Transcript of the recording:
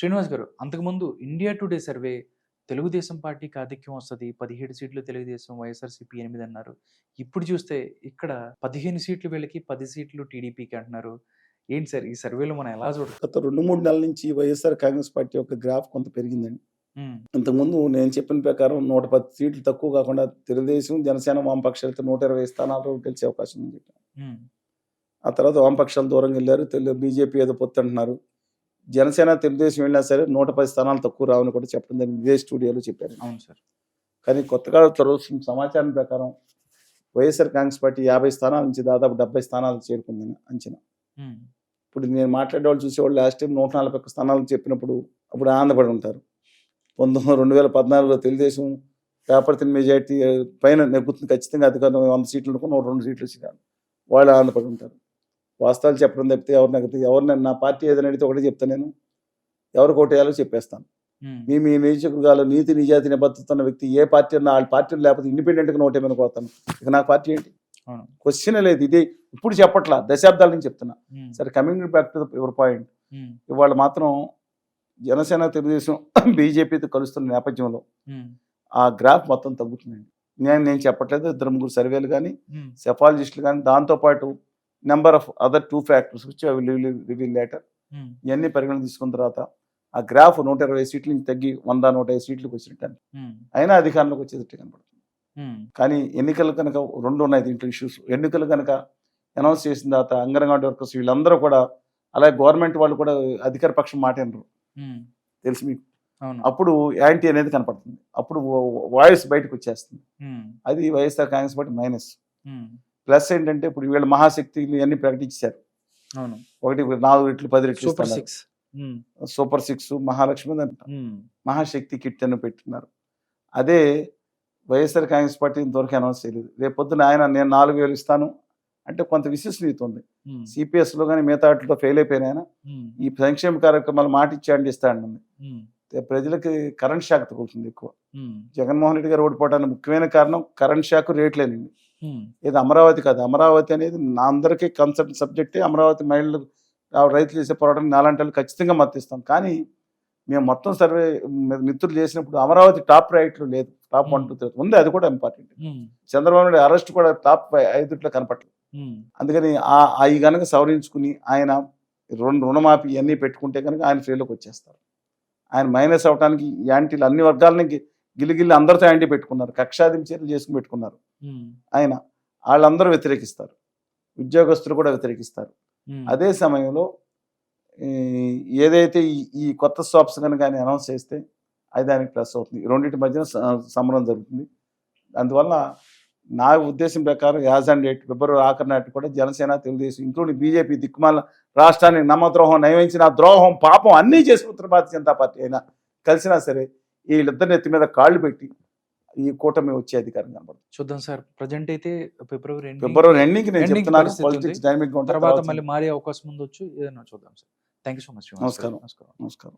శ్రీనివాస్ గారు అంతకుముందు India today survey Telugu Desam పార్టీకి ఆధిక్యం వస్తుంది పదిహేడు సీట్లు తెలుగుదేశం వైఎస్ఆర్సీపీ ఎనిమిది అన్నారు. ఇప్పుడు చూస్తే ఇక్కడ పదిహేను సీట్లు వీళ్ళకి పది సీట్లు టీడీపీకి అంటున్నారు. ఏంటి సార్ ఈ సర్వేలో మనం ఎలా చూడాలి గత రెండు మూడు నెలల నుంచి వైఎస్ఆర్ కాంగ్రెస్ పార్టీ యొక్క గ్రాఫ్ కొంత పెరిగిందండి. ఇంతకుముందు నేను చెప్పిన ప్రకారం నూట పది సీట్లు తక్కువ కాకుండా తెలుగుదేశం జనసేన వామపక్షాలతో నూట ఇరవై స్థానాలు గెలిచే అవకాశం ఉంది. ఆ తర్వాత వామపక్షాలు దూరంగా వెళ్ళారు తెలుగు బీజేపీ ఏదో పొత్తు అంటున్నారు. జనసేన తెలుగుదేశం వెళ్ళినా సరే నూట పది స్థానాలు తక్కువ రావని కూడా చెప్పడం జరిగింది. ఇదే స్టూడియోలో చెప్పారు. అవును సార్. కానీ కొత్తగా తరుస్తున్న సమాచారం ప్రకారం వైఎస్ఆర్ కాంగ్రెస్ పార్టీ యాభై స్థానాల నుంచి దాదాపు డెబ్బై స్థానాలు చేరుకుందని అంచనా. ఇప్పుడు నేను మాట్లాడే వాళ్ళు చూసేవాళ్ళు లాస్ట్ టైం నూట నలభై ఒక్క స్థానాలు చెప్పినప్పుడు అప్పుడు ఆనందపడి ఉంటారు. పంతొమ్మిది రెండు వేల పద్నాలుగులో తెలుగుదేశం పేపర్ తిని మెజార్టీ పైన నెగ్గుతుంది ఖచ్చితంగా అధికారం వంద సీట్లు నూట రెండు సీట్లు వచ్చినారు. వాళ్ళు ఆనందపడి ఉంటారు. వాస్తవాలు చెప్పడం తప్పితే ఎవరు నెగ్గితే ఎవరిని నా పార్టీ ఏదైనా అడిగితే ఒకటే చెప్తాను నేను. ఎవరు కోటేయాలో చెప్పేస్తాను. మీ మీ నియోజకవర్గాల్లో నీతి నిజాతి నిబద్ధతున్న వ్యక్తి ఏ పార్టీ అన్నా వాళ్ళ పార్టీలు లేకపోతే ఇండిపెండెంట్గా నోటేమని కోతాను ఇక నా పార్టీ ఏంటి. క్వశ్చన్ లేదు. ఇదే ఇప్పుడు చెప్పట్లా. దశాబ్దాల నుంచి చెప్తున్నా. సరే coming back to your point ఇవాళ మాత్రం జనసేన తెలుగుదేశం బీజేపీతో కలుస్తున్న నేపథ్యంలో ఆ గ్రాఫ్ మొత్తం తగ్గుతుందండి. నేను నేను చెప్పట్లేదు. ఇద్దరు ముగ్గురు సర్వేలు కానీ సెఫాలజిస్టులు కానీ దాంతోపాటు number of other two factors వచ్చి అవి రివీల్ లేటర్ ఇవన్నీ పరిగణన తీసుకున్న తర్వాత ఆ గ్రాఫ్ నూట ఇరవై సీట్ల నుంచి తగ్గి వంద నూట ఐదు సీట్లకు వచ్చినట్టు అయినా అధికారంలోకి వచ్చేటట్టు కనపడుతుంది. కానీ ఎన్నికలు కనుక రెండు ఉన్నాయి దీంట్లో ఇష్యూస్ ఎన్నికలు కనుక అనౌన్స్ చేసిన తర్వాత అంగన్వాడీ వర్కర్స్ వీళ్ళందరూ కూడా అలాగే గవర్నమెంట్ వాళ్ళు కూడా అధికార పక్షం మాట వినరు. తెలుసు మీకు. అప్పుడు యాంటీ అనేది కనపడుతుంది. అప్పుడు వాయిస్ బయటకు వచ్చేస్తుంది. అది YSR Congress party minus. Plus ఏంటంటే ఇప్పుడు వీళ్ళ మహాశక్తి అన్ని ప్రకటించారు అవును. ఒకటి నాలుగు రెట్లు పది రెట్లు super. Six. Super six Mahalakshmi. Mahashakti kit అని పెట్టున్నారు. అదే వైఎస్ఆర్ కాంగ్రెస్ పార్టీ ఇంతవరకు అనౌన్స్ చేయలేదు. రేపు పొద్దున ఆయన నేను నాలుగు వేలు ఇస్తాను అంటే కొంత విశ్వసనీయత ఉంది. సిపిఎస్లో కానీ మిగతా వాటిలో ఫెయిల్ అయిపోయిన ఆయన ఈ సంక్షేమ కార్యక్రమాలు మాట ఇచ్చాడని ఇస్తాడు ప్రజలకి కరెంట్ షాక్ తగులుతుంది ఎక్కువ. జగన్మోహన్ రెడ్డి గారు ఓడిపోవడానికి ముఖ్యమైన కారణం కరెంట్ షాక్ రేట్లేనండి ఇది అమరావతి కాదు. అమరావతి అనేది నా అందరికీ కన్సర్న్ సబ్జెక్టే అమరావతి మహిళలు రైతులు చేసే పోరాటం నాలాంటి వాళ్ళు ఖచ్చితంగా మద్దతిస్తాం కానీ మేము మొత్తం సర్వే మిత్రులు చేసినప్పుడు అమరావతి టాప్ రైట్లో లేదు. టాప్ వన్ టూ త్రీ ఉంది. అది కూడా ఇంపార్టెంట్ చంద్రబాబు నాయుడు అరెస్ట్ కూడా టాప్ ఐదుట్లో కనపట్లేదు అందుకని ఆ ఈ కనుక సవరించుకుని ఆయన రెండు రుణమాఫీ ఇవన్నీ పెట్టుకుంటే కనుక ఆయన ఫ్రీలోకి వచ్చేస్తారు. ఆయన మైనస్ అవడానికి యాంటీలు అన్ని వర్గాలని గి- గిల్లిగిల్లి అందరితో యాంటీ పెట్టుకున్నారు. కక్షాదింపు చర్యలు చేసుకుని పెట్టుకున్నారు. ఆయన వాళ్ళందరూ వ్యతిరేకిస్తారు. ఉద్యోగస్తులు కూడా వ్యతిరేకిస్తారు. అదే సమయంలో ఏదైతే ఈ- ఈ కొత్త స్టాప్స్ కనుక ఆయన అనౌన్స్ చేస్తే అది దానికి ప్లస్ అవుతుంది. రెండింటి మధ్యన సమరం జరుగుతుంది. అందువల్ల నా ఉద్దేశం ప్రకారం యాజ్ అండ్ డేట్ ఫిబ్రవరి ఆఖరి నాటి కూడా జనసేన తెలుగుదేశం ఇంక్లూడింగ్ బీజేపీ దిక్కుమాల రాష్ట్రాన్ని నమ్మద్రోహం నయమించిన ద్రోహం పాపం అన్నీ చేసి ఉత్తర భారతీయ జనతా పార్టీ అయినా కలిసినా సరే వీళ్ళిద్దరిని ఎత్తి మీద కాళ్ళు పెట్టి ఈ కూటమి వచ్చే అధికారం కనబడుతుంది. చూద్దాం సార్. ప్రజెంట్ అయితే ఫిబ్రవరి ఫిబ్రవరి ఎండింగ్ నేను చెప్తున్నాను. పాలిటిక్స్ డైనమిక్ తర్వాత మళ్ళీ మారే అవకాశం ఉండొచ్చు ఏదైనా చూద్దాం sir. Thank you so much నమస్కారం. నమస్కారం. నమస్కారం.